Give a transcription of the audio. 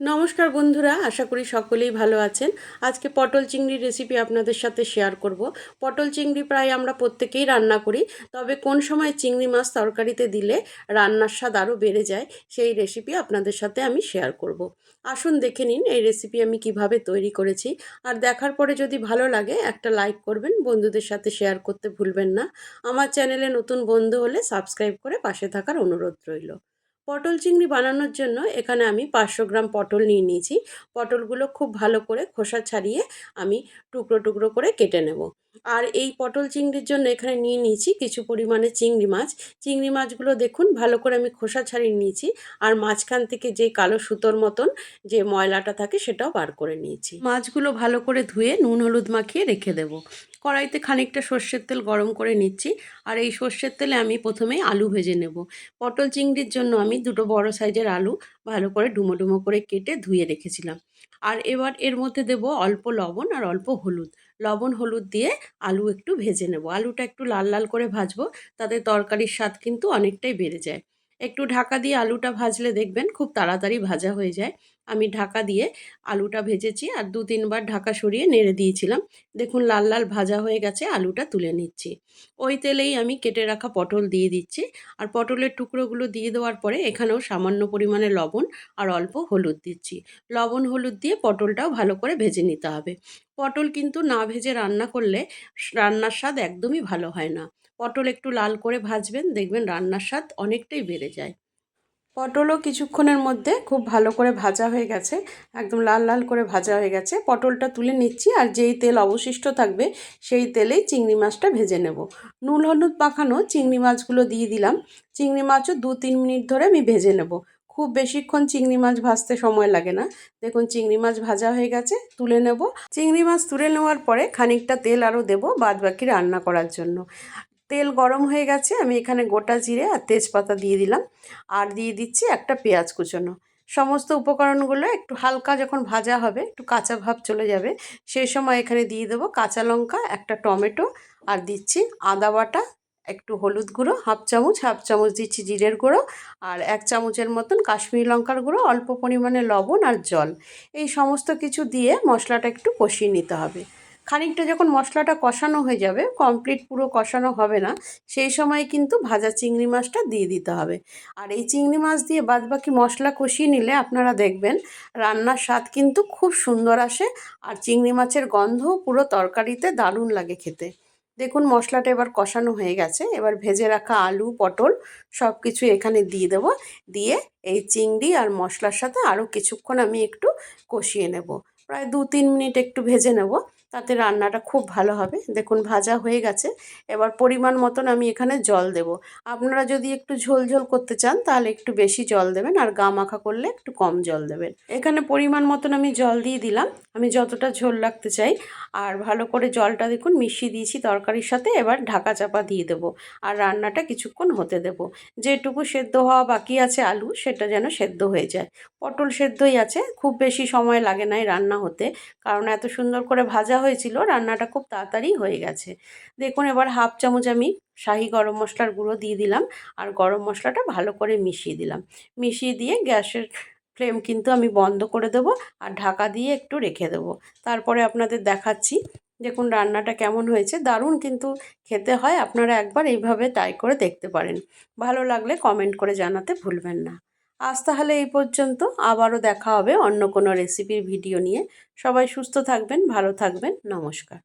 নমস্কার বন্ধুরা, আশা করি সকলেই ভালো আছেন। আজকে পটল চিংড়ির রেসিপি আপনাদের সাথে শেয়ার করব। পটল চিংড়ি প্রায় আমরা প্রত্যেকেই রান্না করি, তবে কোন সময় চিংড়ি মাছ তরকারিতে দিলে রান্নার স্বাদ আরও বেড়ে যায়, সেই রেসিপি আপনাদের সাথে আমি শেয়ার করব। আসুন দেখে নিন এই রেসিপি আমি কীভাবে তৈরি করেছি। আর দেখার পরে যদি ভালো লাগে, একটা লাইক করবেন, বন্ধুদের সাথে শেয়ার করতে ভুলবেন না। আমার চ্যানেলে নতুন বন্ধু হলে সাবস্ক্রাইব করে পাশে থাকার অনুরোধ রইল। পটল চিংড়ি বানানোর জন্য এখানে আমি পাঁচশো গ্রাম পটল নিয়ে নিয়েছি। পটলগুলো খুব ভালো করে খোসা ছাড়িয়ে আমি টুকরো টুকরো করে কেটে নেব। আর এই পটল চিংড়ির জন্য এখানে নিয়ে নিয়েছি কিছু পরিমাণে চিংড়ি মাছ। চিংড়ি মাছগুলো দেখুন, ভালো করে আমি খোসা ছাড়িয়ে নিয়েছি আর মাঝখান থেকে যে কালো সুতোর মতন যে ময়লাটা থাকে সেটাও বার করে নিয়েছি। মাছগুলো ভালো করে ধুয়ে নুন হলুদ মাখিয়ে রেখে দেব। কড়াইতে খানিকটা সর্ষের তেল গরম করে নিচ্ছি আর এই সর্ষের তেলে আমি প্রথমে আলু ভেজে নেব। পটল চিংড়ির জন্য আমি দুটো বড় সাইজের আলু ভালো করে ডুমো ডুমো করে কেটে ধুয়ে রেখেছিলাম। আর এবার এর মধ্যে দেব অল্প লবণ আর অল্প হলুদ। লবণ, হলুদ দিয়ে আলু একটু ভেজে নেব। আলুটা একটু লাল লাল করে ভাজবো, তাতে তরকারির স্বাদ কিন্তু অনেকটাই বেড়ে যায়। একটু ঢাকা দিয়ে আলুটা ভাজলে দেখবেন খুব তাড়াতাড়ি ভাজা হয়ে যায়। আমি ঢাকা দিয়ে আলুটা ভেজেছি আর দু তিনবার ঢাকা সরিয়ে নেড়ে দিয়েছিলাম। দেখুন লাল লাল ভাজা হয়ে গেছে, আলুটা তুলে নিচ্ছি। ওই তেলেই আমি কেটে রাখা পটল দিয়ে দিচ্ছি আর পটলের টুকরোগুলো দিয়ে দেওয়ার পরে এখানেও সামান্য পরিমাণে লবণ আর অল্প হলুদ দিচ্ছি। লবণ হলুদ দিয়ে পটলটাও ভালো করে ভেজে নিতে হবে। পটল কিন্তু না ভেজে রান্না করলে রান্নার স্বাদ একদমই ভালো হয় না। পটল একটু লাল করে ভাজবেন, দেখবেন রান্নার স্বাদ অনেকটাই বেড়ে যায়। পটলও কিছুক্ষণের মধ্যে খুব ভালো করে ভাজা হয়ে গেছে, একদম লাল লাল করে ভাজা হয়ে গেছে। পটলটা তুলে নিচ্ছি আর যেই তেল অবশিষ্ট থাকবে, সেই তেলেই চিংড়ি মাছটা ভেজে নেব। নুন হলুদ পাখানো চিংড়ি মাছগুলো দিয়ে দিলাম। চিংড়ি মাছও দু তিন মিনিট ধরে আমি ভেজে নেব। খুব বেশিক্ষণ চিংড়ি মাছ ভাজতে সময় লাগে না। দেখুন চিংড়ি মাছ ভাজা হয়ে গেছে, তুলে নেব। চিংড়ি মাছ তুলে নেওয়ার পরে খানিকটা তেল আরও দেবো বাদ বাকি রান্না করার জন্য। তেল গরম হয়ে গেছে, আমি এখানে গোটা জিরে আর তেজপাতা দিয়ে দিলাম। আর দিয়ে দিচ্ছি একটা পেঁয়াজ কুচোনো। সমস্ত উপকরণগুলো একটু হালকা যখন ভাজা হবে, একটু কাঁচা ভাব চলে যাবে, সেই সময় এখানে দিয়ে দেবো কাঁচা লঙ্কা, একটা টমেটো, আর দিচ্ছি আদা বাটা, একটু হলুদ গুঁড়ো, হাফ চামচ হাফ চামচ দিচ্ছি জিরের গুঁড়ো, আর এক চামচের মতন কাশ্মীরি লঙ্কার গুঁড়ো, অল্প পরিমাণে লবণ আর জল। এই সমস্ত কিছু দিয়ে মশলাটা একটু কষিয়ে নিতে হবে। খানিকটা যখন মশলাটা কষানো হয়ে যাবে কমপ্লিট পুরো কষানো হবে না, সেই সময় কিন্তু ভাজা চিংড়ি মাছটা দিয়ে দিতে হবে। আর এই চিংড়ি মাছ দিয়ে বাদবাকি মশলা কষিয়ে নিলে আপনারা দেখবেন রান্নার স্বাদ কিন্তু খুব সুন্দর আসে আর চিংড়ি মাছের গন্ধ পুরো তরকারিতে দারুণ লাগে খেতে। দেখুন মশলাটা এবার কষানো হয়ে গেছে, এবার ভেজে রাখা আলু, পটল সব কিছু এখানে দিয়ে দেবো। দিয়ে এই চিংড়ি আর মশলার সাথে আরও কিছুক্ষণ আমি একটু কষিয়ে নেব। প্রায় দু তিন মিনিট একটু ভেজে নেব। তাতে রান্নাটা খুব ভালো হবে। দেখুন, ভাজা হয়ে গেছে। এবার পরিমাণ মতন আমি এখানে জল দেব। আপনারা যদি একটু ঝোল ঝোল করতে চান, তাহলে একটু বেশি জল দেবেন আর গা মাখা করলে একটু কম জল দেবেন। এখানে পরিমাণ মতন আমি জল দিয়ে দিলাম। আমি যতটা ঝোল রাখতে চাই আর ভালো করে জলটা দেখুন মিশিয়ে দিয়েছি তরকারির সাথে, এবার ঢাকা চাপা দিয়ে দেবো আর রান্নাটা কিছুক্ষণ হতে দেব। যেটুকু সেদ্ধ হওয়া বাকি আছে আলু, সেটা যেন সেদ্ধ হয়ে যায়। পটল সেদ্ধই আছে। খুব বেশি সময় লাগে না রান্না হতে, কারণ এত সুন্দর করে ভাজা হয়েছিল, রান্নাটা খুব তাড়াতাড়ি হয়ে গেছে। দেখুন, এবার হাফ চামচ আমি শাহি গরম মশলার গুঁড়ো দিয়ে দিলাম আর গরম মশলাটা ভালো করে মিশিয়ে দিলাম। মিশিয়ে দিয়ে গ্যাসের ফ্লেম কিন্তু আমি বন্ধ করে দেবো আর ঢাকা দিয়ে একটু রেখে দেবো। তারপরে আপনাদের দেখাচ্ছি, দেখুন রান্নাটা কেমন হয়েছে। দারুণ কিন্তু খেতে হয়, আপনারা একবার এইভাবে ট্রাই করে দেখতে পারেন। ভালো লাগলে কমেন্ট করে জানাতে ভুলবেন না। আজ তাহলে এই পর্যন্ত। আবারও দেখা হবে অন্য কোনো রেসিপির ভিডিও নিয়ে। সবাই সুস্থ থাকবেন, ভালো থাকবেন। নমস্কার।